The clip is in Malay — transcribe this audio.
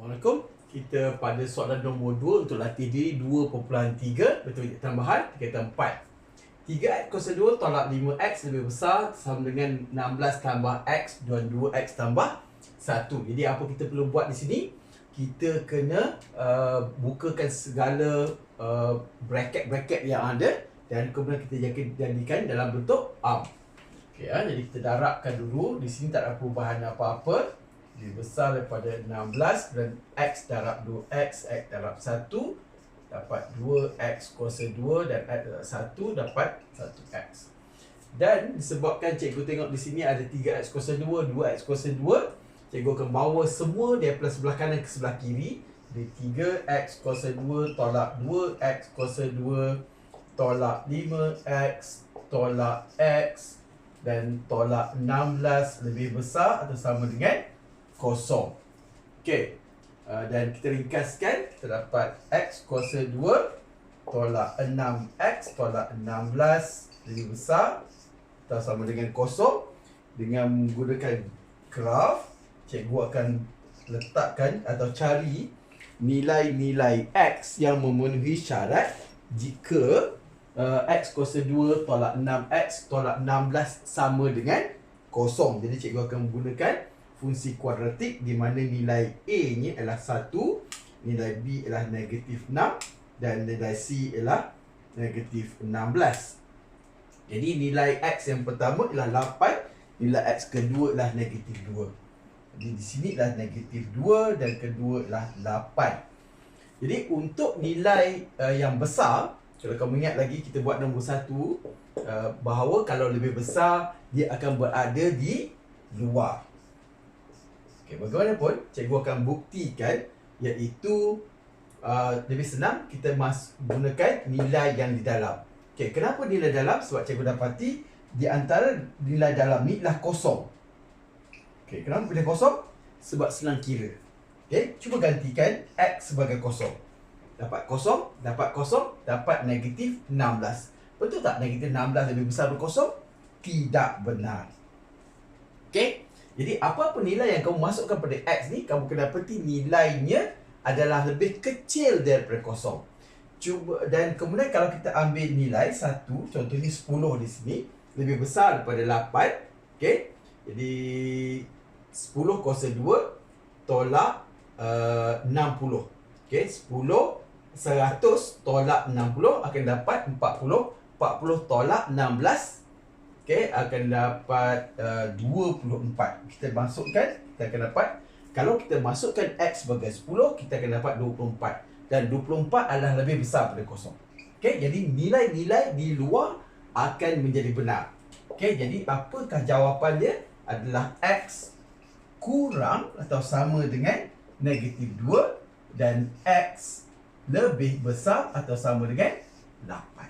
Assalamualaikum. Kita pada soalan nombor 2 untuk latih diri 2.3 betul tambahan kita 4. 3x kuasa 2 tolak 5x lebih besar sama dengan 16 tambah x dan 2x tambah 1. Jadi apa kita perlu buat di sini? Kita kena uh, bukakan segala uh, bracket-bracket yang ada dan kemudian kita jadikan dalam bentuk arm. Okay, ya. Jadi kita darabkan dulu. Di sini tak ada perubahan apa-apa lebih besar daripada 16 dan x darab 2x x darab 1 dapat 2x kuasa 2 dan x darab 1 dapat 1x dan disebabkan cikgu tengok di sini ada 3x kuasa 2 2x kuasa 2 cikgu akan bawa semua daripada sebelah kanan ke sebelah kiri. Jadi 3x kuasa 2 tolak 2x kuasa 2 tolak 5x tolak x dan tolak 16 lebih besar atau sama dengan kosong. Okey. Uh, dan kita ringkaskan, kita dapat X kuasa 2 tolak 6X tolak 16 lebih besar atau sama dengan kosong. Dengan menggunakan graf, cikgu akan letakkan atau cari nilai-nilai X yang memenuhi syarat jika uh, X kuasa 2 tolak 6X tolak 16 sama dengan kosong. Jadi cikgu akan menggunakan fungsi kuadratik di mana nilai A ni adalah 1, nilai B adalah negatif 6 dan nilai C ialah negatif 16. Jadi nilai X yang pertama ialah 8, nilai X kedua ialah negatif 2. Jadi di sini ialah negatif 2 dan kedua ialah 8. Jadi untuk nilai uh, yang besar, kalau kamu ingat lagi kita buat nombor 1, uh, bahawa kalau lebih besar dia akan berada di luar. Okay, bagaimanapun, cikgu akan buktikan iaitu uh, lebih senang kita mas gunakan nilai yang di dalam. Okay, kenapa nilai dalam? Sebab cikgu dapati di antara nilai dalam ni adalah kosong. Okay, kenapa pilih kosong? Sebab senang kira. Okay, cuba gantikan X sebagai kosong. Dapat kosong, dapat kosong, dapat negatif 16. Betul tak negatif 16 lebih besar dari kosong? Tidak benar. Okay, jadi apa-apa nilai yang kamu masukkan pada X ni, kamu kena dapati nilainya adalah lebih kecil daripada kosong. Cuba dan kemudian kalau kita ambil nilai 1, contohnya 10 di sini, lebih besar daripada 8. Okey. Jadi 10 kuasa 2 tolak uh, 60. Okey, 10 100 tolak 60 akan dapat 40. 40 tolak 16 okay, akan dapat uh, 24. Kita masukkan, kita akan dapat kalau kita masukkan X sebagai 10, kita akan dapat 24. Dan 24 adalah lebih besar daripada kosong. Okay, jadi nilai-nilai di luar akan menjadi benar. Okay, jadi apakah jawapan dia? Adalah X kurang atau sama dengan negatif 2 dan X lebih besar atau sama dengan 8.